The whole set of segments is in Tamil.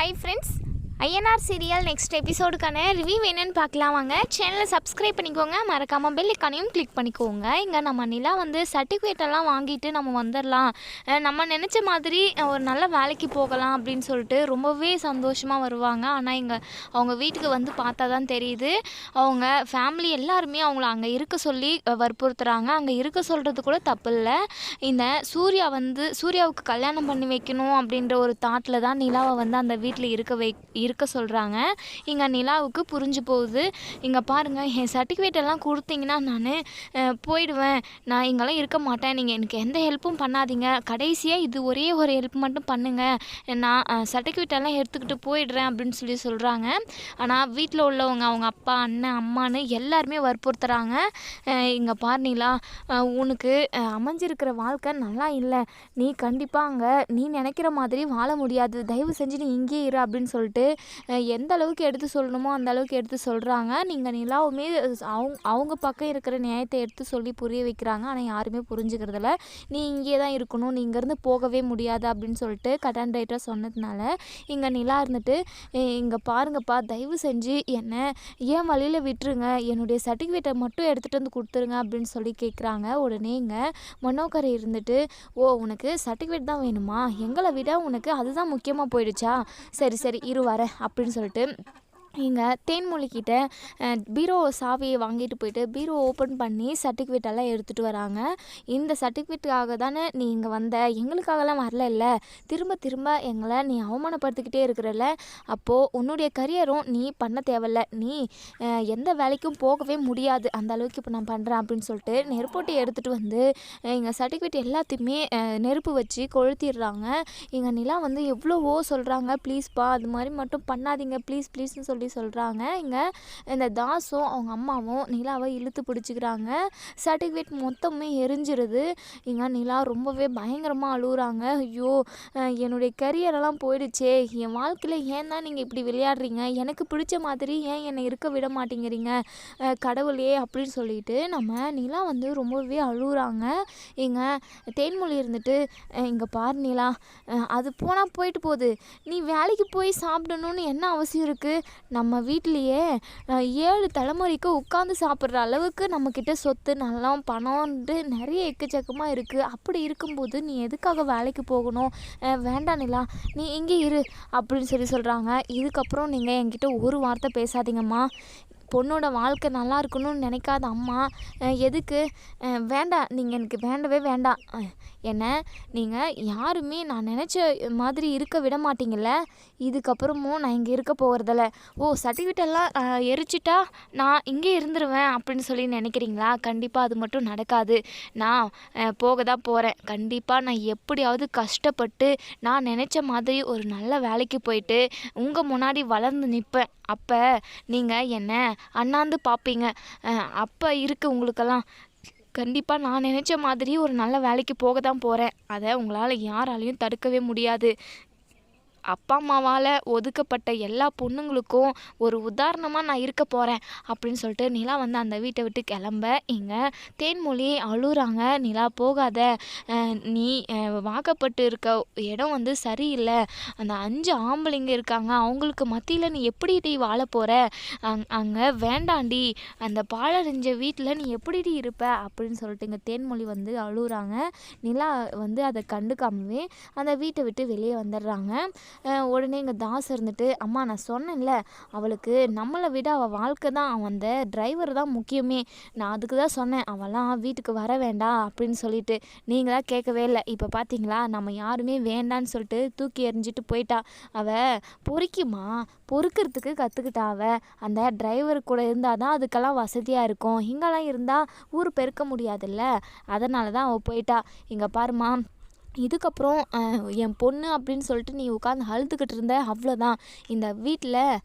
Hi friends, INR serial next எபிசோடுக்கான review என்னென்னு பார்க்கலாம் வாங்க. சேனலை சப்ஸ்கிரைப் பண்ணிக்கோங்க. மறக்காமல் பெல் கிளிக் பண்ணிக்கோங்க. இங்கே நம்ம நிலா வந்து சர்டிஃபிகேட்டெல்லாம் வாங்கிட்டு நம்ம வந்துடலாம் நம்ம நினச்ச மாதிரி ஒரு நல்ல வேலைக்கு போகலாம் அப்படின்னு சொல்லிட்டு ரொம்பவே சந்தோஷமாக வருவாங்க. ஆனால் இங்கே அவங்க வீட்டுக்கு வந்து பார்த்தா தான் தெரியுது. அவங்க ஃபேமிலி எல்லாருமே அவங்கள அங்கே இருக்க சொல்லி வற்புறுத்துகிறாங்க அங்கே இருக்க சொல்கிறது கூட தப்பு இல்லை. இந்த சூர்யா வந்து சூர்யாவுக்கு கல்யாணம் பண்ணி வைக்கணும் அப்படின்ற ஒரு தாட்டில் தான் நிலாவை வந்து அந்த வீட்டில் இருக்க வை இருக்க சொல்கிறாங்க இங்கே நிலாவுக்கு புரிஞ்சு போகுது. இங்கே பாருங்கள் என் சர்டிஃபிகேட் எல்லாம் கொடுத்தீங்கன்னா நான் போயிடுவேன். நான் இங்கெல்லாம் இருக்க மாட்டேன். நீங்கள் எனக்கு எந்த ஹெல்ப்பும் பண்ணாதீங்க. கடைசியாக இது ஒரே ஒரு ஹெல்ப் மட்டும் பண்ணுங்கள் நான் சர்டிஃபிகேட் எல்லாம் எடுத்துக்கிட்டு போயிடுறேன் அப்படின்னு சொல்லி சொல்கிறாங்க ஆனால் வீட்டில் உள்ளவங்க அவங்க அப்பா அண்ணன் அம்மான்னு எல்லாருமே வற்புறுத்துகிறாங்க இங்கே பாருங்களா உனக்கு அமைஞ்சிருக்கிற வாழ்க்கை நல்லா இல்லை. நீ கண்டிப்பாக அங்கே நீ நினைக்கிற மாதிரி வாழ முடியாது. தயவு செஞ்சு நீ இங்கேயே இரு அப்படின்னு சொல்லிட்டு எந்த அளவுக்கு எடுத்து சொல்லணுமோ அந்த அளவுக்கு எடுத்து சொல்கிறாங்க நீங்கள் நிலாவுமே அவங்க அவங்க பக்கம் இருக்கிற நியாயத்தை எடுத்து சொல்லி புரிய வைக்கிறாங்க. ஆனால் யாருமே புரிஞ்சுக்கிறதில்ல. நீ இங்கே தான் இருக்கணும். நீ இங்கேருந்து போகவே முடியாது அப்படின்னு சொல்லிட்டு கட்டன் ரைட்டாக சொன்னதுனால இங்கே நிலா இருந்துட்டு இங்கே பாருங்கப்பா தயவு செஞ்சு என்னை ஏன் வழியில் விட்டுருங்க? என்னுடைய சர்டிஃபிகேட்டை மட்டும் எடுத்துகிட்டு வந்து கொடுத்துருங்க அப்படின்னு சொல்லி கேட்குறாங்க உடனே இங்கே மனோகரை இருந்துட்டு ஓ உனக்கு சர்டிஃபிகேட் தான் வேணுமா? எங்களை விட உனக்கு அதுதான் முக்கியமாக போயிடுச்சா? சரி சரி இரு வரேன் அப்படின்னு சொல்லிட்டு இங்கே தேன்மொழிக்கிட்ட பீரோ சாவியை வாங்கிட்டு போயிட்டு பீரோ ஓப்பன் பண்ணி சர்டிஃபிகேட் எல்லாம் எடுத்துகிட்டு வராங்க. இந்த சர்டிஃபிகேட்டுக்காக தானே நீ இங்கே வந்த? எங்களுக்காகலாம் வரல இல்லை. திரும்ப திரும்ப எங்களை நீ அவமானப்படுத்திக்கிட்டே இருக்கிறல்ல அப்போது உன்னுடைய கரியரும் நீ பண்ண தேவையில்ல. நீ எந்த வேலைக்கும் போகவே முடியாது. அந்த அளவுக்கு இப்போ நான் பண்ணுறேன் அப்படின்னு சொல்லிட்டு நெருப்போட்டி எடுத்துகிட்டு வந்து எங்கள் சர்டிஃபிகேட் எல்லாத்தையுமே நெருப்பு வச்சு கொளுத்திடுறாங்க. எங்கள் நிலா வந்து எவ்வளவோ சொல்கிறாங்க ப்ளீஸ்ப்பா அது மாதிரி மட்டும் பண்ணாதீங்க. ப்ளீஸ் ப்ளீஸ்னு சொல்லி சொல்கிறாங்க இங்கே இந்த தாஸும் அவங்க அம்மாவும் நிலாவை இழுத்து பிடிச்சிக்கிறாங்க. சர்டிஃபிகேட் மொத்தமே எரிஞ்சிருது. இங்கே நிலா ரொம்பவே பயங்கரமாக அழுகுறாங்க ஐயோ என்னுடைய கரியரெல்லாம் போயிடுச்சே. என் வாழ்க்கையில் ஏன் தான் நீங்கள் இப்படி விளையாடுறீங்க? எனக்கு பிடிச்ச மாதிரி ஏன் என்னை இருக்க விட மாட்டேங்கிறீங்க? கடவுளே அப்படின்னு சொல்லிட்டு நம்ம நிலா வந்து ரொம்பவே அழுகுறாங்க இங்கே தேன்மொழி இருந்துட்டு இங்கே பார் நிலா. அது போனால் போயிட்டு போகுது. நீ வேலைக்கு போய் சாப்பிடணும்னு என்ன அவசியம் இருக்குது நம்ம வீட்டிலையே ஏழு தலைமுறைக்கு உட்காந்து சாப்பிட்ற அளவுக்கு நம்மக்கிட்ட சொத்து நலம் பணம்ன்ட்டு நிறைய எக்கச்சக்கமாக இருக்குது அப்படி இருக்கும்போது நீ எதுக்காக வேலைக்கு போகணும்? வேண்டாம் நிலா நீ இங்கே இரு அப்படின்னு சொல்லி சொல்கிறாங்க இதுக்கப்புறம் நீங்கள் என்கிட்ட ஒரு வார்த்தை பேசாதீங்கம்மா. பொண்ணோட வாழ்க்கை நல்லா இருக்கணும்னு நினைக்காத அம்மா எதுக்கு? வேண்டாம் நீங்கள் எனக்கு வேண்டவே வேண்டாம். என்ன? நீங்கள் யாருமே நான் நினச்ச மாதிரி இருக்க விட மாட்டீங்கல்ல? இதுக்கப்புறமும் நான் இங்கே இருக்க போகிறதில்ல ஓ சர்டிஃபிகேட்டெல்லாம் எரிச்சிட்டா நான் இங்கே இருந்துருவேன் அப்படின்னு சொல்லி நினைக்கிறீங்களா? கண்டிப்பாக அது மட்டும் நடக்காது. நான் போக தான் போகிறேன் கண்டிப்பாக நான் எப்படியாவது கஷ்டப்பட்டு நான் நினச்ச மாதிரி ஒரு நல்ல வேலைக்கு போயிட்டு உங்கள் முன்னாடி வளர்ந்து நிற்பேன் அப்போ நீங்கள் என்ன அண்ணாந்து பார்ப்பீங்க அப்போ இருக்குது உங்களுக்கெல்லாம். கண்டிப்பாக நான் நினச்ச மாதிரி ஒரு நல்ல வேலைக்கு போக தான் போகிறேன் அதை உங்களால் யாராலையும் தடுக்கவே முடியாது. அப்பா அம்மாவால் ஒதுக்கப்பட்ட எல்லா பொண்ணுங்களுக்கும் ஒரு உதாரணமாக நான் இருக்க போகிறேன் அப்படின்னு சொல்லிட்டு நிலா வந்து அந்த வீட்டை விட்டு கிளம்ப. இங்கே தேன்மொழி அழுகிறாங்க நிலா போகாத. நீ வாக்கப்பட்டு இருக்க இடம் வந்து சரியில்லை. அந்த அஞ்சு ஆம்பளைங்க இருக்காங்க. அவங்களுக்கு மத்தியில் நீ எப்படி டி வாழ போகிற அங் அங்கே வேண்டாண்டி. அந்த பாழடைஞ்ச வீட்டில் நீ எப்படிடி இருப்ப? அப்படின்னு சொல்லிட்டு இங்கே தேன்மொழி வந்து அழுகுறாங்க நிலா வந்து அதை கண்டுக்காமவே அந்த வீட்டை விட்டு வெளியே வந்துடுறாங்க. உடனே எங்கள் தாஸ் இருந்துட்டு அம்மா நான் சொன்னேன்ல அவளுக்கு நம்மளை விட அவள் வாழ்க்கை தான் அவன் அந்த டிரைவர் தான் முக்கியமே. நான் அதுக்கு தான் சொன்னேன் அவளாம் வீட்டுக்கு வர வேண்டாம் அப்படின்னு சொல்லிட்டு நீங்கள் தான் கேட்கவே இல்லை. இப்போ பார்த்தீங்களா நம்ம யாருமே வேண்டான்னு சொல்லிட்டு தூக்கி எறிஞ்சிட்டு போயிட்டா. அவள் பொறிக்குமா பொறுக்கிறதுக்கு கற்றுக்கிட்டா அவள் அந்த டிரைவர் கூட இருந்தால் தான் அதுக்கெல்லாம் வசதியாக இருக்கும். இங்கெல்லாம் இருந்தால் ஊர் பெருக்க முடியாதுல்ல. அதனால தான் அவள் போயிட்டா. இங்கே பாருமா இதுக்கப்புறம் என் பொண்ணு அப்படின்னு சொல்லிட்டு நீ உட்காந்து அழுதுகிட்டு இருந்த அவ்வளோதான் இந்த வீட்டில்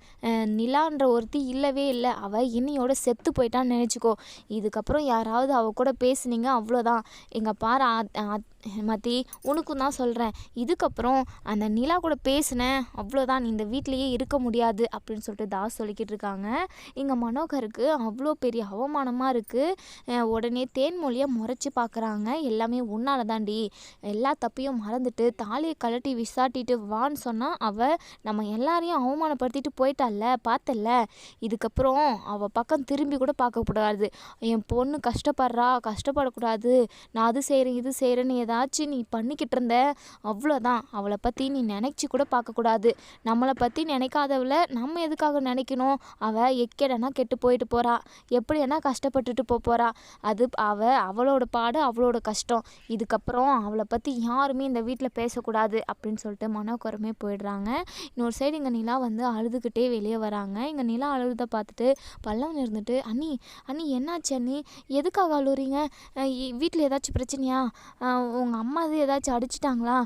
நிலான்ற ஒருத்தி இல்லவே இல்லை. அவள் இன்னையோட செத்து போயிட்டான்னு நினச்சிக்கோ. இதுக்கப்புறம் யாராவது அவள் கூட பேசுனீங்க அவ்வளோதான் எங்கள் பாரு மதி உனக்கும் தான் சொல்கிறேன் இதுக்கப்புறம் அந்த நிலா கூட பேசினேன் அவ்வளோதான் நீ இந்த வீட்லேயே இருக்க முடியாது அப்படின்னு சொல்லிட்டு தாஸ் சொல்லிக்கிட்டு இருக்காங்க. இங்கே மனோகருக்கு அவ்வளோ பெரிய அவமானமாக இருக்குது உடனே தேன்மொழியை முறைச்சி பார்க்குறாங்க எல்லாமே உன்னால தாண்டி எல்லா தப்பையும் மறந்துட்டு தாலியை கழட்டி விசாட்டிட்டு வான்னு சொன்னால் அவள் நம்ம எல்லாரையும் அவமானப்படுத்திட்டு போயிட்டால பார்த்தல்ல இதுக்கப்புறம் அவள் பக்கம் திரும்பி கூட பார்க்கக்கூடாது என் பொண்ணு கஷ்டப்படுறா கஷ்டப்படக்கூடாது. நான் அது செய்கிறேன் இது செய்கிறேன்னு ஏதாச்சும் நீ பண்ணிக்கிட்டு இருந்த அவ்வளோதான். அவளை பற்றி நீ நினச்சி கூட பார்க்கக்கூடாது. நம்மளை பற்றி நினைக்காதவளை நம்ம எதுக்காக நினைக்கணும்? அவள் எக்கேடனா கெட்டு போயிட்டு போகிறா எப்படி கஷ்டப்பட்டுட்டு போக போகிறா அது அவள் அவளோட பாடு அவளோட கஷ்டம். இதுக்கப்புறம் அவளை பற்றி யாருமே இந்த வீட்டில் பேசக்கூடாது அப்படின்னு சொல்லிட்டு மனக்குறமே போயிடுறாங்க. இன்னொரு சைடு இங்கே நிலா வந்து அழுதுகிட்டே வெளியே வராங்க. இங்கே நிலா அழுத பார்த்துட்டு பல்லவன் இருந்துட்டு அண்ணி அண்ணி என்னாச்சு அண்ணி? எதுக்காக அழுறீங்க வீட்டில் ஏதாச்சும் பிரச்சனையா? உங்கள் அம்மா இது ஏதாச்சும் அடிச்சிட்டாங்களா?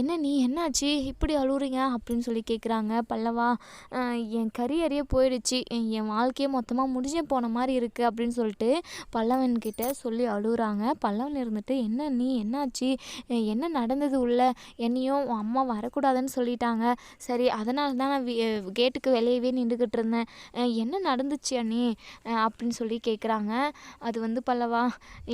என்ன நீ? என்னாச்சு? இப்படி அழுவுறீங்க? அப்படின்னு சொல்லி கேட்குறாங்க பல்லவா என் கரியரே போயிடுச்சு. என் வாழ்க்கையே மொத்தமாக முடிஞ்சே போன மாதிரி இருக்குது அப்படின்னு சொல்லிட்டு பல்லவன் கிட்ட சொல்லி அழுகுறாங்க பல்லவன் இருந்துட்டு என்ன நீ? என்னாச்சு? என்ன நடந்தது உள்ள? என்னையும் உன் அம்மா வரக்கூடாதுன்னு சொல்லிட்டாங்க. சரி அதனால தான் நான் கேட்டுக்கு வெளியவே நின்றுக்கிட்டு இருந்தேன். என்ன நடந்துச்சு அண்ணி? அப்படின்னு சொல்லி கேட்குறாங்க அது வந்து பல்லவா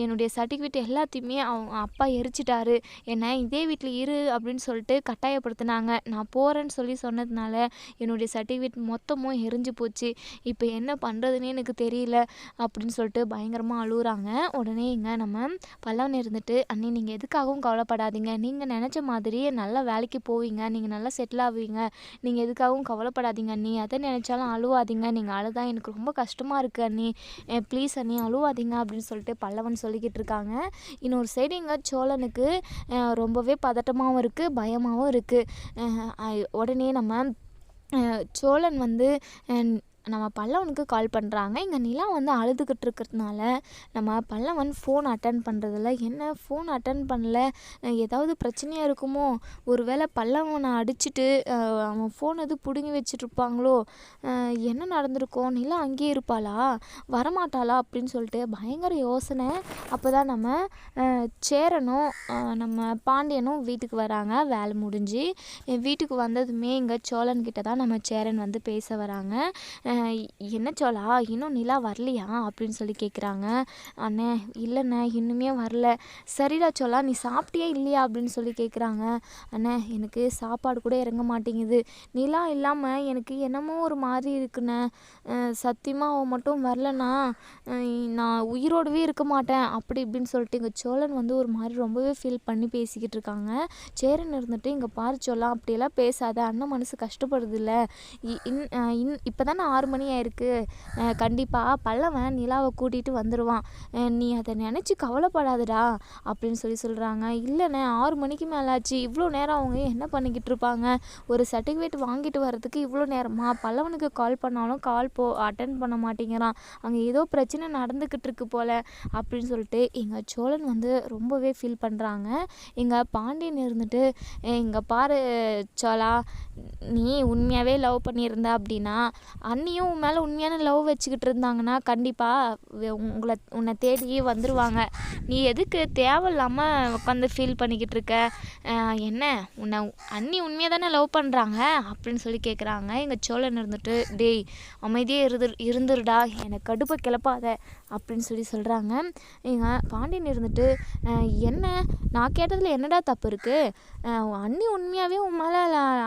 என்னுடைய சர்டிஃபிகேட் எல்லாத்தையுமே அவங்க அப்பா எரிச்சிட்டாரு என்னை இதே வீட்டில் இரு அப்படின்னு சொல்லிட்டு கட்டாயப்படுத்தினாங்க. நான் போகிறேன்னு சொல்லி சொன்னதுனால என்னுடைய சர்டிஃபிகேட் மொத்தமும் எரிஞ்சு போச்சு. இப்போ என்ன பண்ணுறதுனே எனக்கு தெரியல அப்படின்னு சொல்லிட்டு பயங்கரமாக அழுகுறாங்க உடனே இங்கே நம்ம பல்லவன் இருந்துட்டு அண்ணி நீங்கள் எதுக்காகவும் கவலைப்படாதீங்க. நீங்கள் நினச்ச மாதிரியே நல்லா வேலைக்கு போவீங்க. நீங்கள் நல்லா செட்டில் ஆவீங்க. நீங்கள் எதுக்காகவும் கவலைப்படாதீங்க அண்ணி. எதை நினச்சாலும் அழுவாதீங்க. நீங்கள் அழுதா எனக்கு ரொம்ப கஷ்டமாக இருக்குது அண்ணி. ப்ளீஸ் அண்ணி அழுவாதீங்க அப்படின்னு சொல்லிட்டு பல்லவன் சொல்லிக்கிட்டு இருக்காங்க. இன்னொரு சைடு இங்கே சோழ அஹ், ரொம்பவே பதட்டமாகவும் இருக்குது பயமாகவும் இருக்குது உடனே நம்ம சோழன் வந்து நம்ம பல்லவனுக்கு கால் பண்ணுறாங்க இங்கே நிலா வந்து அழுதுகிட்டு இருக்கிறதுனால நம்ம பல்லவன் ஃபோன் அட்டன் பண்ணுறதில்ல என்ன ஃபோன் அட்டன் பண்ணல? ஏதாவது பிரச்சனையாக இருக்குமோ? ஒருவேளை பல்லவனை அடிச்சிட்டு அவன் ஃபோன் எதுவும் பிடுங்கி வச்சுட்ருப்பாங்களோ? என்ன நடந்திருக்கும்? நிலா அங்கேயே இருப்பாளா? வரமாட்டாளா? அப்படின்னு சொல்லிட்டு பயங்கர யோசனை. அப்போ தான் நம்ம சேரனும் நம்ம பாண்டியனும் வீட்டுக்கு வராங்க. வேலை முடிஞ்சு வீட்டுக்கு வந்ததுமே இங்கே சோழன்கிட்ட தான் நம்ம சேரன் வந்து பேச வராங்க. என்ன சோழா இன்னும் நிலா வரலையா அப்படின்னு சொல்லி கேட்குறாங்க அண்ணே இல்லைண்ணே இன்னுமே வரல. சரிடா சோழா நீ சாப்பிட்டியே இல்லையா அப்படின்னு சொல்லி கேட்குறாங்க அண்ணே எனக்கு சாப்பாடு கூட இறங்க மாட்டேங்குது. நிலா இல்லாமல் எனக்கு என்னமோ ஒரு மாதிரி இருக்குண்ணே. சத்தியமாக அவன் மட்டும் வரலண்ணா. நான் உயிரோடவே இருக்க மாட்டேன். அப்படி இப்படின்னு சொல்லிட்டு இங்கே சோழன் வந்து ஒரு மாதிரி ரொம்பவே ஃபீல் பண்ணி பேசிக்கிட்டு இருக்காங்க. சேரன் இருந்துட்டு இங்கே பாரு சோழா அப்படியெல்லாம் பேசாத. அண்ணன் மனசு கஷ்டப்படுது இல்லை இன் இன் இப்போ தானே ஆறு மணி ஆயிருக்கு. கண்டிப்பாக பல்லவன் நிலாவை கூட்டிகிட்டு வந்துடுவான் நீ அதை நினச்சி கவலைப்படாதடா அப்படின்னு சொல்லி சொல்கிறாங்க இல்லைண்ணே ஆறு மணிக்கு மேலே ஆச்சு. இவ்வளோ நேரம் அவங்க என்ன பண்ணிக்கிட்டு இருப்பாங்க? ஒரு சர்டிஃபிகேட் வாங்கிட்டு வரதுக்கு இவ்வளோ நேரமா? பல்லவனுக்கு கால் பண்ணாலும் கால் போ அட்டன் பண்ண மாட்டேங்கிறான். அங்கே ஏதோ பிரச்சனை நடந்துக்கிட்டு இருக்கு போல அப்படின்னு சொல்லிட்டு எங்கள் சோழன் வந்து ரொம்பவே ஃபீல் பண்ணுறாங்க எங்கள் பாண்டியன் இருந்துட்டு இங்கே பாரு சோலா நீ உண்மையாகவே லவ் பண்ணியிருந்த அப்படின்னா அண்ணியும் உன் மேலே உண்மையான லவ் வச்சுக்கிட்டு இருந்தாங்கன்னா கண்டிப்பாக உங்களை உன்னை தேடி வந்துடுவாங்க நீ எதுக்கு தேவையில்லாமல் உட்காந்து ஃபீல் பண்ணிக்கிட்டு இருக்க? என்ன? உன்னை அண்ணி உண்மையாக தானே லவ் பண்ணுறாங்க அப்படின்னு சொல்லி கேட்குறாங்க எங்கள் சோழன் இருந்துட்டு டேய் அமைதியே இருந்து இருந்துருடா எனக்கு கடுப்பை கிளப்பாத அப்படின்னு சொல்லி சொல்கிறாங்க எங்கள் பாண்டியன் இருந்துட்டு என்ன? நான் கேட்டதில் என்னடா தப்பு இருக்குது அண்ணி உண்மையாகவே உன் மேலே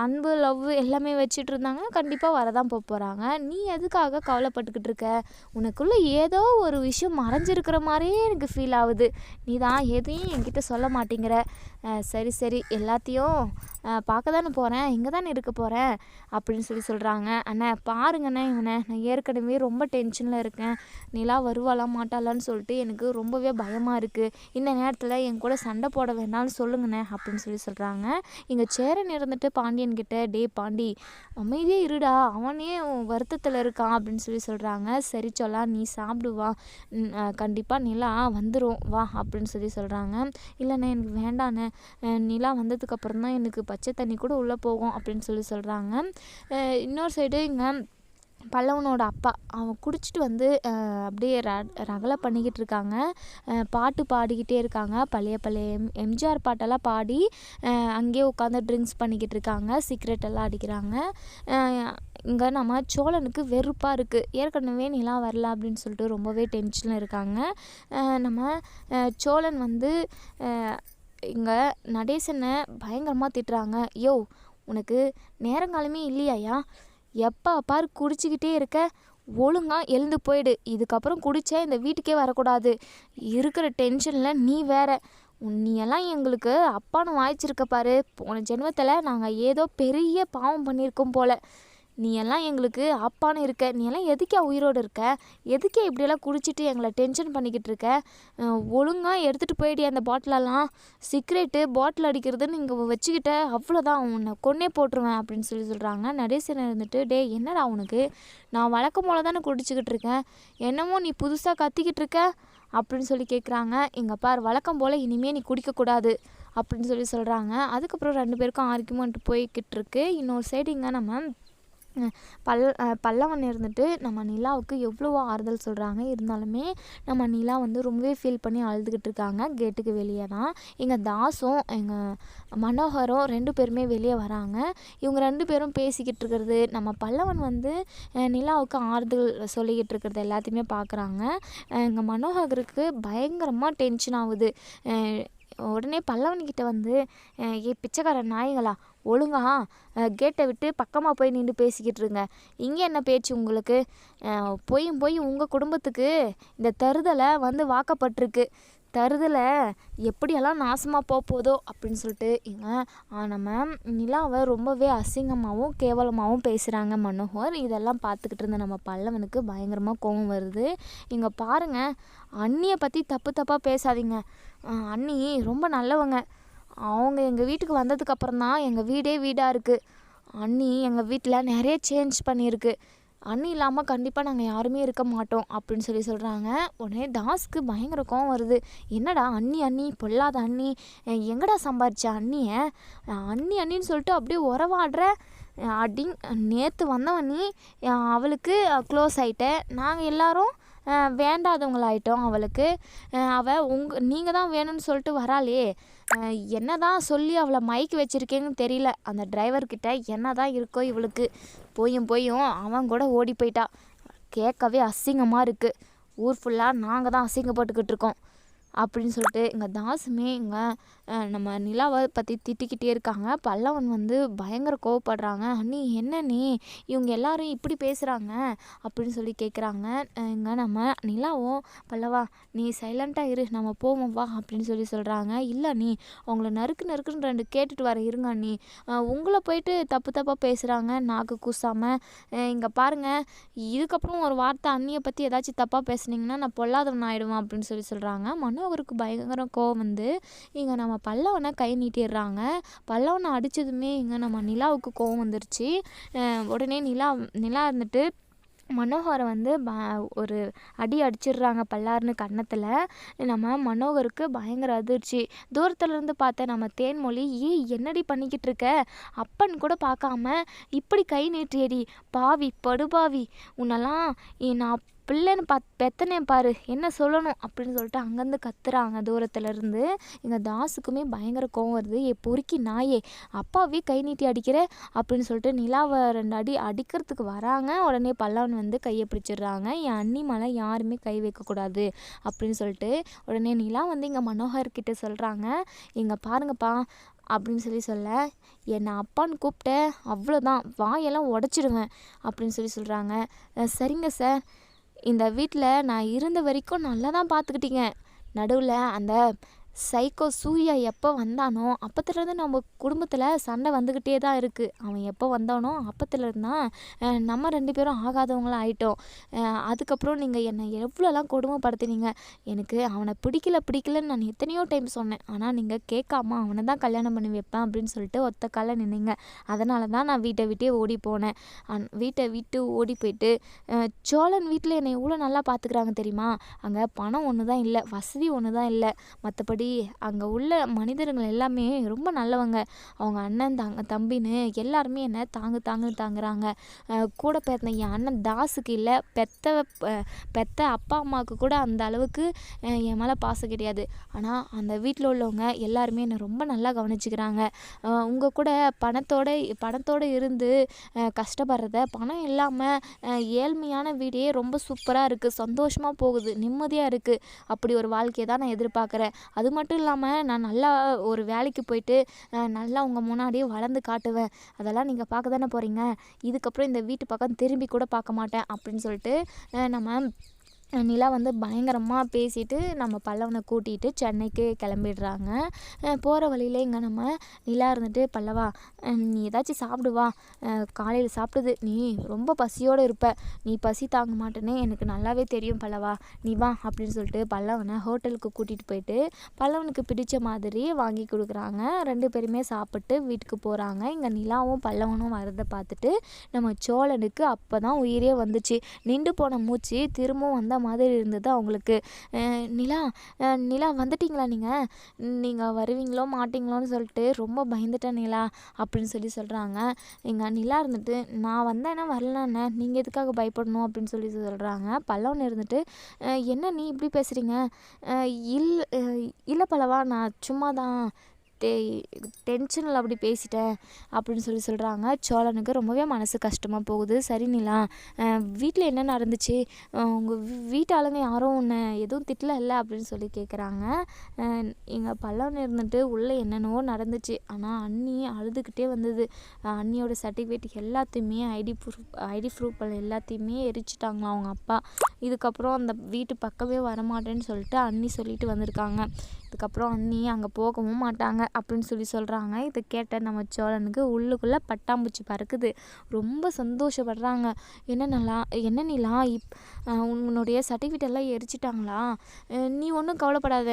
அன்பு லவ் எல்லாமே வச்சுட்டு இருந்தாங்கன்னா கண்டிப்பாக வரதான் போக போகிறாங்க நீ நீ எதுக்காக கவலைப்பட்டுக்கிட்டு இருக்க? உனக்குள்ளே ஏதோ ஒரு விஷயம் மறைஞ்சிருக்கிற மாதிரியே எனக்கு ஃபீல் ஆகுது நீ தான் எதையும் என்கிட்ட சொல்ல மாட்டேங்கிற. சரி சரி. எல்லாத்தையும் பார்க்க தானே போகிறேன் இங்கே தானே இருக்க போகிறேன் அப்படின்னு சொல்லி சொல்கிறாங்க அண்ணா பாருங்கண்ணே இவனை. நான் ஏற்கனவே ரொம்ப டென்ஷனில் இருக்கேன். நிலா வருவாளா மாட்டாளான்னு சொல்லிட்டு எனக்கு ரொம்பவே பயமாக இருக்குது இந்த நேரத்தில் என் கூட சண்டை போட வேண்டாம்னு சொல்லுங்கண்ணே அப்படின்னு சொல்லி சொல்கிறாங்க இங்கே சேரன் இருந்துட்டு பாண்டியன் கிட்டே டே பாண்டி அமைதியே இருடா. அவனே வருத்தத்தில் இருக்கான் அப்படின்னு சொல்லி சொல்கிறாங்க சரி சொல்லா நீ சாப்பிடுவா கண்டிப்பாக நிலா வந்துடும் வா அப்படின்னு சொல்லி சொல்கிறாங்க இல்லைண்ணே எனக்கு வேண்டாண்ணே. நிலா வந்ததுக்கப்புறம் தான் எனக்கு பச்சை தண்ணி கூட உள்ளே போகும் அப்படின்னு சொல்லி சொல்கிறாங்க. இன்னொரு சைடு இங்கே பல்லவனோட அப்பா அவன் குடிச்சிட்டு வந்து அப்படியே ர ரகலை பண்ணிக்கிட்டு இருக்காங்க. பாட்டு பாடிக்கிட்டே இருக்காங்க. பழைய பழைய எம் எம்ஜிஆர் பாட்டெல்லாம் பாடி அங்கேயே உட்காந்து ட்ரிங்க்ஸ் பண்ணிக்கிட்டு இருக்காங்க. சிகரெட் எல்லாம் அடிக்கிறாங்க. இங்கே நம்ம சோழனுக்கு வெறுப்பாக இருக்குது ஏற்கனவே நிலா வரல அப்படின்னு சொல்லிட்டு ரொம்பவே டென்ஷனில் இருக்காங்க. நம்ம சோழன் வந்து இங்கே நடேசனை பயங்கரமாக திட்டுறாங்க. யோ உனக்கு நேரங்காலமே இல்லையாயா எப்போ பார் குடிச்சிக்கிட்டே இருக்க. ஒழுங்காக எழுந்து போயிடு. இதுக்கப்புறம் குடித்தா இந்த வீட்டுக்கே வரக்கூடாது. இருக்கிற டென்ஷனில் நீ வேற. உன்னியெல்லாம் எங்களுக்கு அப்பான்னு வாய்ச்சிருக்க பாரு. போன ஜென்மத்தில் நாங்கள் ஏதோ பெரிய பாவம் பண்ணியிருக்கோம் போல. நீ எல்லாம் எங்களுக்கு அப்பான்னு இருக்க நீ எல்லாம் எதுக்கே உயிரோடு இருக்க? எதுக்கே இப்படியெல்லாம் குடிச்சிட்டு எங்களை டென்ஷன் பண்ணிக்கிட்டு இருக்க? ஒழுங்காக எடுத்துகிட்டு போயிடி அந்த பாட்டிலெல்லாம்? சிக்ரெட்டு பாட்டில் அடிக்கிறதுன்னு இங்கே வச்சுக்கிட்ட. அவ்வளோதான் உன்னை கொன்னே போட்டுருவேன் அப்படின்னு சொல்லி சொல்கிறாங்க நடேசன் இருந்துட்டு டே என்னடா உனக்கு? நான் வழக்கம் போல தானே குடிச்சிக்கிட்டு இருக்கேன். என்னமோ நீ புதுசாக கத்திக்கிட்டு இருக்க? அப்படின்னு சொல்லி கேட்குறாங்க எங்கள் பார் வழக்கம் போல் இனிமேல் நீ குடிக்கக்கூடாது அப்படின்னு சொல்லி சொல்கிறாங்க அதுக்கப்புறம் ரெண்டு பேருக்கும் ஆர்குமெண்ட் போய்கிட்டு இருக்கு. இன்னொரு சைடு இங்கே நம்ம பல் பல்லவன் இருந்துட்டு நம்ம நிலாவுக்கு எவ்வளவோ ஆறுதல் சொல்கிறாங்க இருந்தாலுமே நம்ம நிலா வந்து ரொம்பவே ஃபீல் பண்ணி அழுதுகிட்டு இருக்காங்க கேட்டுக்கு வெளியே தான். எங்கள் தாஸும் எங்கள் மனோகரும் ரெண்டு பேருமே வெளியே வராங்க. இவங்க ரெண்டு பேரும் பேசிக்கிட்டு இருக்கிறது நம்ம பல்லவன் வந்து நிலாவுக்கு ஆறுதல் சொல்லிக்கிட்டு இருக்கிறது எல்லாத்தையுமே பார்க்குறாங்க எங்கள் மனோகருக்கு பயங்கரமாக டென்ஷன் ஆகுது. உடனே பல்லவன்கிட்ட வந்து ஏ பிச்சைக்கார நாய்களா ஒழுங்கா கேட்டை விட்டு பக்கமாக போய் நின்று பேசிக்கிட்டு இருங்க இங்கே என்ன பேச்சு உங்களுக்கு? போய் போயும் போய் உங்கள் குடும்பத்துக்கு இந்த தருதலை வந்து வாக்கப்பட்டிருக்கு. தருதலை எப்படியெல்லாம் நாசமாக போக போதோ அப்படின்னு சொல்லிட்டு இவங்க நம்ம நிலாவை ரொம்பவே அசிங்கமாகவும் கேவலமாகவும் பேசுகிறாங்க மனோகர். இதெல்லாம் பார்த்துக்கிட்டு இருந்த நம்ம பல்லவனுக்கு பயங்கரமாக கோபம் வருது. இங்கே பாருங்க அண்ணியை பற்றி தப்பு தப்பாக பேசாதீங்க. அண்ணி ரொம்ப நல்லவங்க. அவங்க எங்கள் வீட்டுக்கு வந்ததுக்கப்புறம் தான் எங்கள் வீடே வீடாக இருக்குது அண்ணி எங்கள் வீட்டில் நிறைய சேஞ்ச் பண்ணியிருக்கு. அண்ணி இல்லாமல் கண்டிப்பாக நாங்கள் யாருமே இருக்க மாட்டோம் அப்படின்னு சொல்லி சொல்கிறாங்க உடனே தாஸ்க்கு பயங்கர கோவம் வருது. என்னடா அண்ணி அண்ணி பொல்லாத அண்ணி எங்கடா சம்பாரிச்ச அண்ணியை? அண்ணி அண்ணின்னு சொல்லிட்டு அப்படியே உறவாடுற அஹ் நேற்று வந்தவன் நீ அவளுக்கு க்ளோஸ் ஆகிட்டேன் நாங்கள் எல்லோரும் வேண்டாதவங்களாயிட்டோம் அவளுக்கு. அவள் உங்கள் நீங்கள் தான் வேணும்னு சொல்லிட்டு வராளே. என்ன தான் சொல்லி அவளை மயக்கி வச்சிருக்கேன்னு தெரியல. அந்த டிரைவர்கிட்ட என்னதான் இருக்கோ இவளுக்கு. போயும் போயும் அவன் கூட ஓடி போயிட்டா. கேட்கவே அசிங்கமாக இருக்குது ஊர் ஃபுல்லாக நாங்கள் தான் அசிங்கப்பட்டுக்கிட்டு இருக்கோம். அப்படின்னு சொல்லிட்டு இங்கே தாசுமே இங்கே நம்ம நிலாவை பற்றி திட்டிக்கிட்டே இருக்காங்க. பல்லவன் வந்து பயங்கர கோவப்படுறாங்க. அண்ணி என்ன நீ இவங்க எல்லாரும் இப்படி பேசுகிறாங்க அப்படின்னு சொல்லி கேட்குறாங்க இங்கே நம்ம நிலாவும் பல்லவா நீ சைலண்ட்டாக இரு. நம்ம போவோம் வா அப்படின்னு சொல்லி சொல்கிறாங்க இல்லை நீ அவங்கள நறுக்கு நறுக்குன்னு ரெண்டு கேட்டுட்டு வர இருங்க நீ உங்களை போயிட்டு தப்பு தப்பாக பேசுகிறாங்க நாக்கு கூசாமல் இங்கே பாருங்கள் இதுக்கப்புறம் ஒரு வார்த்தை அண்ணியை பற்றி ஏதாச்சும் தப்பாக பேசுனீங்கன்னா நான் பொல்லாதவன் ஆகிடுவேன் அப்படின்னு சொல்லி சொல்கிறாங்க அவருக்கு பயங்கர கோவம் வந்து இங்கே நம்ம பல்லவனை கை நீட்டிடுறாங்க. பல்லவனை அடித்ததுமே இங்கே நம்ம நிலாவுக்கு கோவம் வந்துருச்சு. உடனே நிலா நிலா இருந்துட்டு மனோகரை வந்து ப ஒரு அடி அடிச்சிடுறாங்க பல்லாருன்னு கன்னத்தில். நம்ம மனோகருக்கு பயங்கர அதிர்ச்சி. தூரத்துலேருந்து பார்த்த நம்ம தேன்மொழி ஏ என்னடி பண்ணிக்கிட்டு இருக்க? அப்பன் கூட பார்க்காம இப்படி கை நீட்டியடி. பாவி படுபாவி. உன்னெல்லாம் ஏ, நான் பிள்ளைன்னு பத் பெத்தனே பாரு என்ன சொல்லணும் அப்படின்னு சொல்லிட்டு அங்கேருந்து கத்துறாங்க தூரத்துலேருந்து. எங்கள் தாஸுக்குமே பயங்கர கோவம் வருது. ஏ பொறுக்கி நாயே அப்பாவே கை நீட்டி அடிக்கிற? அப்படின்னு சொல்லிட்டு நிலாவை ரெண்டு அடி அடிக்கிறதுக்கு வராங்க. உடனே பல்லவன் வந்து கையை பிடிச்சிடுறாங்க. என் அண்ணி மேலே யாருமே கை வைக்கக்கூடாது அப்படின்னு சொல்லிட்டு உடனே நிலா வந்து இங்கே மனோகர்கிட்ட சொல்கிறாங்க இங்கே பாருங்கப்பா அப்படின்னு சொல்லி சொல்ல என்னை அப்பான்னு கூப்பிட்ட அவ்வளோதான் வாயெல்லாம் உடச்சிடுவேன் அப்படின்னு சொல்லி சொல்கிறாங்க சரிங்க சார் இந்த வீட்டில் நான் இருந்த வரைக்கும் நல்லா தான் பார்த்துக்கிட்டீங்க நடுவில் அந்த சைக்கோ சூர்யா எப்போ வந்தானோ அப்பத்துலேருந்து நம்ம குடும்பத்தில் சண்டை வந்துக்கிட்டே தான் இருக்குது அவன் எப்போ வந்தானோ அப்போத்துலேருந்து தான் நம்ம ரெண்டு பேரும் ஆகாதவங்களாம் ஆயிட்டோம். அதுக்கப்புறம் நீங்கள் என்னை எவ்வளோலாம் கொடுமைப்படுத்தினீங்க? எனக்கு அவனை பிடிக்கல பிடிக்கலன்னு நான் எத்தனையோ டைம் சொன்னேன். ஆனால் நீங்கள் கேட்காம அவனை தான் கல்யாணம் பண்ணி வைப்பேன் அப்படின்னு சொல்லிட்டு ஒத்த காலில் நின்னீங்க. அதனால தான் நான் வீட்டை விட்டே ஓடி போனேன். வீட்டை விட்டு ஓடி போயிட்டு சோழன் வீட்டில் என்னை எவ்வளோ நல்லா பார்த்துக்கிறாங்க தெரியுமா? அங்கே பணம் ஒன்று தான் இல்லை வசதி ஒன்று தான் இல்லை. மற்றபடி சரி அங்கே உள்ள மனிதர்கள் எல்லாமே ரொம்ப நல்லவங்க. அவங்க அண்ணன் தாங்க தம்பின்னு எல்லாருமே என்னை தாங்கு தாங்குன்னு தாங்குறாங்க. கூட பிறந்த என் அண்ணன் தாஸுக்கு இல்லை பெத்த பெத்த அப்பா அம்மாவுக்கு கூட அந்த அளவுக்கு என் மேலே பாசம் கிடையாது. ஆனால் அந்த வீட்டில் உள்ளவங்க எல்லாருமே என்னை ரொம்ப நல்லா கவனிச்சுக்கிறாங்க. உங்கள் கூட பணத்தோட பணத்தோடு இருந்து கஷ்டப்படுறத பணம் இல்லாமல் ஏழ்மையான வீடே ரொம்ப சூப்பராக இருக்குது சந்தோஷமாக போகுது. நிம்மதியாக இருக்குது அப்படி ஒரு வாழ்க்கையை தான் நான் எதிர்பார்க்குறேன். அது மட்டும் இல்லாமல் நான் நல்லா ஒரு வேலைக்கு போயிட்டு நல்லா உங்கள் முன்னாடியே வளர்ந்து காட்டுவேன். அதெல்லாம் நீங்கள் பார்க்க தானே போகிறீங்க இதுக்கப்புறம் இந்த வீட்டு பக்கம் திரும்பி கூட பார்க்க மாட்டேன் அப்படின்னு சொல்லிட்டு நம்ம நிலா வந்து பயங்கரமாக பேசிட்டு நம்ம பல்லவனை கூட்டிகிட்டு சென்னைக்கு கிளம்பிடுறாங்க. போகிற வழியில இங்கே நம்ம நிலா இருந்துட்டு பல்லவா நீ ஏதாச்சும் சாப்பிடுவா காலையில் சாப்பிட்டது நீ ரொம்ப பசியோடு இருப்ப. நீ பசி தாங்க மாட்டேன்னு எனக்கு நல்லாவே தெரியும் பல்லவா. நீ வா அப்படின்னு சொல்லிட்டு பல்லவனை ஹோட்டலுக்கு கூட்டிகிட்டு போயிட்டு பல்லவனுக்கு பிடிச்ச மாதிரி வாங்கி கொடுக்குறாங்க. ரெண்டு பேருமே சாப்பிட்டு வீட்டுக்கு போகிறாங்க இங்கே நிலாவும் பல்லவனும் வரதை பார்த்துட்டு நம்ம சோழனுக்கு அப்போ தான் உயிரே வந்துச்சு. நின்று போன மூச்சு திரும்பவும் வந்த மாதிரி இருந்தது அவங்களுக்கு. நிலா நிலா வந்துட்டிங்களா நீங்கள் நீங்கள் வருவீங்களோ மாட்டீங்களோன்னு சொல்லிட்டு ரொம்ப பயந்துட்டேன் நிலா அப்படின்னு சொல்லி சொல்கிறாங்க எங்கள் நிலா இருந்துட்டு நான் வந்தேன்னா வரலண்ணே நீங்கள் எதுக்காக பயப்படணும் அப்படின்னு சொல்லி சொல்கிறாங்க பல்லவன் இருந்துட்டு என்ன நீ இப்படி பேசுகிறீங்க இல் இல்லை பல்லவா? நான் சும்மா தான் டே டென்ஷனில் அப்படி பேசிட்டேன் அப்படின்னு சொல்லி சொல்கிறாங்க சோழனுக்கு ரொம்பவே மனசு கஷ்டமாக போகுது. சரி நிலா வீட்டில் என்ன நடந்துச்சு? உங்கள் வீட்டு ஆளுங்க யாரும் உன்னை எதுவும் திட்டல இல்லை அப்படின்னு சொல்லி கேட்குறாங்க எங்கள் பல்லவன் இருந்துட்டு உள்ளே என்னென்னவோ நடந்துச்சு. ஆனால் அண்ணி அழுதுகிட்டே வந்தது. அண்ணியோட சர்டிஃபிகேட் எல்லாத்தையுமே ஐடி ப்ரூஃப் ஐடி ப்ரூஃப் எல்லாத்தையுமே எரிச்சிட்டாங்களாம் அவங்க அப்பா. இதுக்கப்புறம் அந்த வீட்டு பக்கமே வரமாட்டேன்னு சொல்லிட்டு அண்ணி சொல்லிட்டு வந்திருக்காங்க. இதுக்கப்புறம் அண்ணி அங்கே போகவும் மாட்டாங்க. அப்படின்னு சொல்லி சொல்கிறாங்க இதை கேட்ட நம்ம சோழனுக்கு உள்ளுக்குள்ளே பட்டாம்பூச்சி பறக்குது. ரொம்ப சந்தோஷப்படுறாங்க. என்ன நல்லா என்ன நிலா இப் உன்னுடைய சர்டிஃபிகேட் எல்லாம் எரிச்சிட்டாங்களா? நீ ஒன்றும் கவலைப்படாத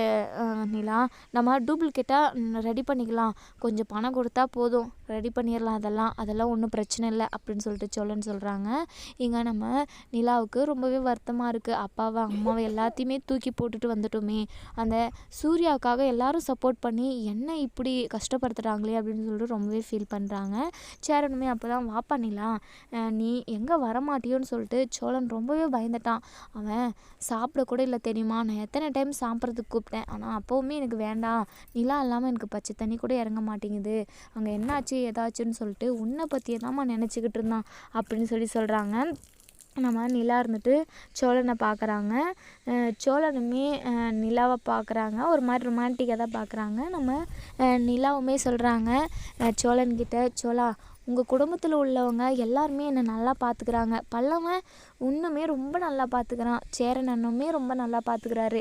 நிலா. நம்ம டூப்ளிகேட்டாக ரெடி பண்ணிக்கலாம். கொஞ்சம் பணம் கொடுத்தா போதும். ரெடி பண்ணிடலாம் அதெல்லாம். அதெல்லாம் ஒன்றும் பிரச்சனை இல்லை அப்படின்னு சொல்லிட்டு சோழன் சொல்கிறாங்க இங்கே நம்ம நிலாவுக்கு ரொம்பவே வருத்தமாக இருக்குது அப்பாவை அம்மாவை எல்லாத்தையுமே தூக்கி போட்டுட்டு வந்துட்டோமே. அந்த சூர்யாவுக்காக எல்லாரும் சப்போர்ட் பண்ணி என்ன இப்படி கஷ்டப்படுத்துகிறாங்களே அப்படின்னு சொல்லிட்டு ரொம்பவே ஃபீல் பண்ணுறாங்க சேரனுமே அப்போ தான் வா பண்ணிடலாம் நீ எங்கே வரமாட்டியோன்னு சொல்லிட்டு சோழன் ரொம்பவே பயந்துட்டான். அவன் சாப்பிட கூட இல்லை தெரியுமா? நான் எத்தனை டைம் சாப்பிட்றதுக்கு கூப்பிட்டேன். ஆனால் அப்போவுமே எனக்கு வேண்டாம். நிலா இல்லாமல் எனக்கு பச்சை தண்ணி கூட இறங்க மாட்டேங்குது. அங்கே என்னாச்சு? ஏதாச்சுன்னு சொல்லிட்டு உன்னை பற்றியே தான்மா நினச்சிக்கிட்டு இருந்தான். அப்படின்னு சொல்லி சொல்கிறாங்க நம்ம நிலா இருந்துட்டு சோழனை பார்க்குறாங்க. சோழனுமே நிலாவை பார்க்குறாங்க. ஒரு மாதிரி ரொமான்டிக்காக தான் பார்க்குறாங்க. நம்ம நிலாவுமே சொல்கிறாங்க சோழன்கிட்ட சோழா உங்கள் குடும்பத்தில் உள்ளவங்க எல்லாருமே என்னை நல்லா பார்த்துக்கிறாங்க பல்லவன் இன்னுமே ரொம்ப நல்லா பார்த்துக்கிறான் சேரன் அண்ணனுமே ரொம்ப நல்லா பார்த்துக்கிறாரு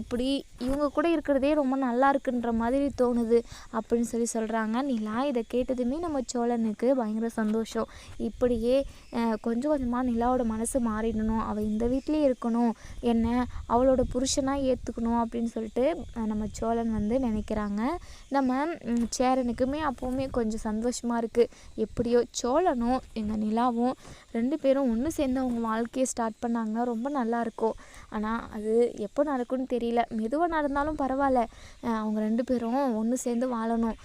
இப்படி இவங்க கூட இருக்கிறதே ரொம்ப நல்லா இருக்குன்ற மாதிரி தோணுது அப்படின்னு சொல்லி சொல்கிறாங்க நிலா இதை கேட்டதுமே நம்ம சோழனுக்கு பயங்கர சந்தோஷம். இப்படியே கொஞ்சம் கொஞ்சமாக நிலாவோட மனசு மாறிடணும். அவள் இந்த வீட்லேயே இருக்கணும். என்ன அவளோட புருஷனாக ஏற்றுக்கணும் அப்படின்னு சொல்லிட்டு நம்ம சோழன் வந்து நினைக்கிறாங்க. நம்ம சேரனுக்குமே அப்போவுமே கொஞ்சம் சந்தோஷமாக இருக்குது எப்படியோ சோழனும் எங்கள் நிலாவும் ரெண்டு பேரும் ஒன்று சேர்ந்து அவங்க வாழ்க்கையை ஸ்டார்ட் பண்ணாங்கன்னா ரொம்ப நல்லா இருக்கும். ஆனால் அது எப்போ நடக்கும்னு தெரியல. மெதுவாக நடந்தாலும் பரவாயில்ல. அவங்க ரெண்டு பேரும் ஒன்று சேர்ந்து வாழணும்.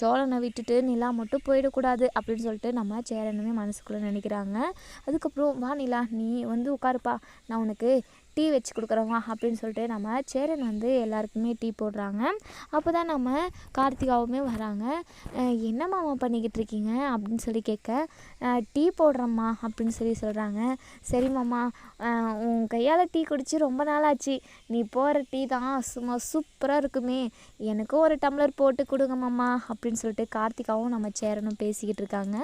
சோழனை விட்டுட்டு நிலா மட்டும் போயிடக்கூடாது அப்படின்னு சொல்லிட்டு நம்ம சேரனுமே மனசுக்குள்ளே நினைக்கிறாங்க. அதுக்கப்புறம் வா நிலா நீ வந்து உட்காருப்பா. நான் உனக்கு டீ வச்சு கொடுக்குறேன் அப்படின்னு சொல்லிட்டு நம்ம சேரன் வந்து எல்லாருக்குமே டீ போடுறாங்க. அப்போ தான் நம்ம கார்த்திகாவுமே வராங்க. என்ன மாமா பண்ணிக்கிட்டு இருக்கீங்க? அப்படின்னு சொல்லி கேட்க டீ போடுறம்மா அப்படின்னு சொல்லி சொல்கிறாங்க சரி மாமா உன் கையால் டீ குடிச்சு ரொம்ப நாள் ஆச்சு நீ போகிற டீ தான் சும்மா சூப்பராக இருக்குமே. எனக்கும் ஒரு டம்ளர் போட்டு கொடுங்க மாமா அப்படின்னு சொல்லிட்டு கார்த்திகாவும் நம்ம சேரனும் பேசிக்கிட்டு இருக்காங்க.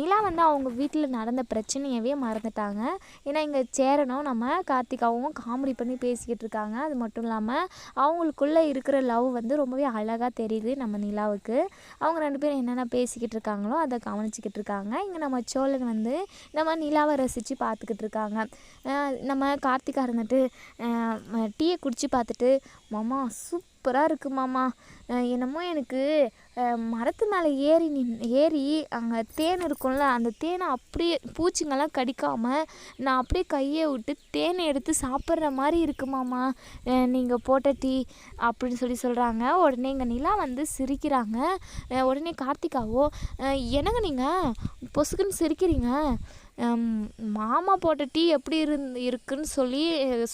நிலா வந்து அவங்க வீட்டில் நடந்த பிரச்சனையவே மறந்துட்டாங்க. ஏன்னா இங்கே சேரனும் நம்ம கார்த்திகாவும் காமெடி பண்ணி பேசிக்கிட்டு இருக்காங்க அது மட்டும் இல்லாமல் அவங்களுக்குள்ளே இருக்கிற லவ் வந்து ரொம்பவே அழகாக தெரியுது நம்ம நிலாவுக்கு. அவங்க ரெண்டு பேரும் என்னென்ன பேசிக்கிட்டு இருக்காங்களோ அதை கவனிச்சிக்கிட்டு இருக்காங்க இங்கே நம்ம சோழன் வந்து நம்ம நிலாவை ரசித்து பார்த்துக்கிட்டு இருக்காங்க நம்ம கார்த்திகா இருந்துட்டு டீயை குடித்து பார்த்துட்டு மாமா சூப் சூப்பராக இருக்குது மாமா. என்னமோ எனக்கு மரத்து மேலே ஏறி நின் ஏறி அங்கே தேன் இருக்கும்ல அந்த தேனை அப்படியே பூச்சிங்கெல்லாம் கடிக்காமல் நான் அப்படியே கையை விட்டு தேனை எடுத்து சாப்பிட்ற மாதிரி இருக்கு மாமா. நீங்கள் போட்ட டீ அப்படின்னு சொல்லி சொல்கிறாங்க உடனே இங்கே நிலா வந்து சிரிக்கிறாங்க. உடனே கார்த்திகாவோ என்னங்க நீங்கள் பொசுக்குன்னு சிரிக்கிறீங்க? மாமா போட்ட டீ எப்படி இருந் இருக்குன்னு சொல்லி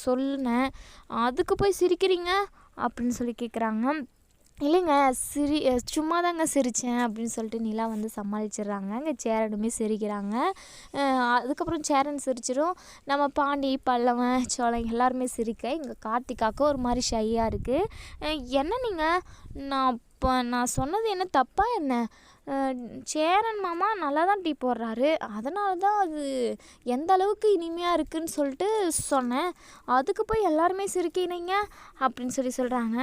சொன்னேன் அதுக்கு போய் சிரிக்கிறீங்க? அப்படின்னு சொல்லி கேட்குறாங்க இல்லைங்க சிரி சும்மா தாங்க சிரித்தேன் அப்படின்னு சொல்லிட்டு நிலா வந்து சமாளிச்சிடுறாங்க. இங்கே சேரனுமே சிரிக்கிறாங்க. அதுக்கப்புறம் சேரன் சிரிச்சிடும் நம்ம பாண்டி பல்லவன் சோழன் எல்லாருமே சிரிக்க இங்கே கார்த்திகாவுக்கு ஒரு மாதிரி ஷையாக இருக்குது என்ன நீங்கள் நான் இப்போ நான் சொன்னது என்ன? தப்பாக என்ன? சேரன் மாமா நல்லா தான் டீ போடுறாரு. அதனால தான் அது எந்த அளவுக்கு இனிமையாக இருக்குன்னு சொல்லிட்டு சொன்னேன். அதுக்கு போய் எல்லாருமே சிரிக்கிறீங்க அப்படின்னு சொல்லி சொல்கிறாங்க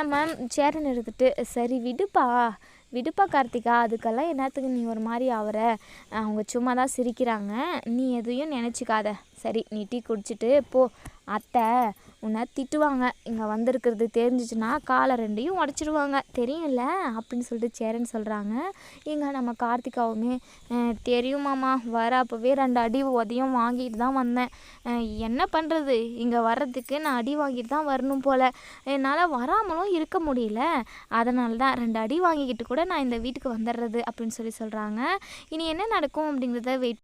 நம்ம சேரன் இருந்துட்டு சரி விடுப்பா. விடுப்பா கார்த்திகா. அதுக்கெல்லாம் என்னத்துக்கு நீ ஒரு மாதிரி ஆவற? அவங்க சும்மா தான் சிரிக்கிறாங்க. நீ எதையும் நினச்சிக்காத. சரி நீ டீ குடிச்சிட்டு போ. அத்தை உன்னை திட்டுவாங்க. இங்கே வந்திருக்கிறது தெரிஞ்சிச்சுன்னா காலை ரெண்டையும் உடச்சிடுவாங்க தெரியும்ல? அப்படின்னு சொல்லிட்டு சேரன் சொல்கிறாங்க இங்கே நம்ம கார்த்திகாவுமே தெரியுமாம்மா வர அப்போவே ரெண்டு அடி உதயம் வாங்கிட்டு தான் வந்தேன். என்ன பண்ணுறது இங்கே வர்றதுக்கு நான் அடி வாங்கிட்டு தான் வரணும் போல். என்னால் வராமலும் இருக்க முடியல. அதனால தான் ரெண்டு அடி வாங்கிக்கிட்டு கூட நான் இந்த வீட்டுக்கு வந்துடுறது அப்படின்னு சொல்லி சொல்கிறாங்க இனி என்ன நடக்கும் அப்படிங்கிறத வெயிட்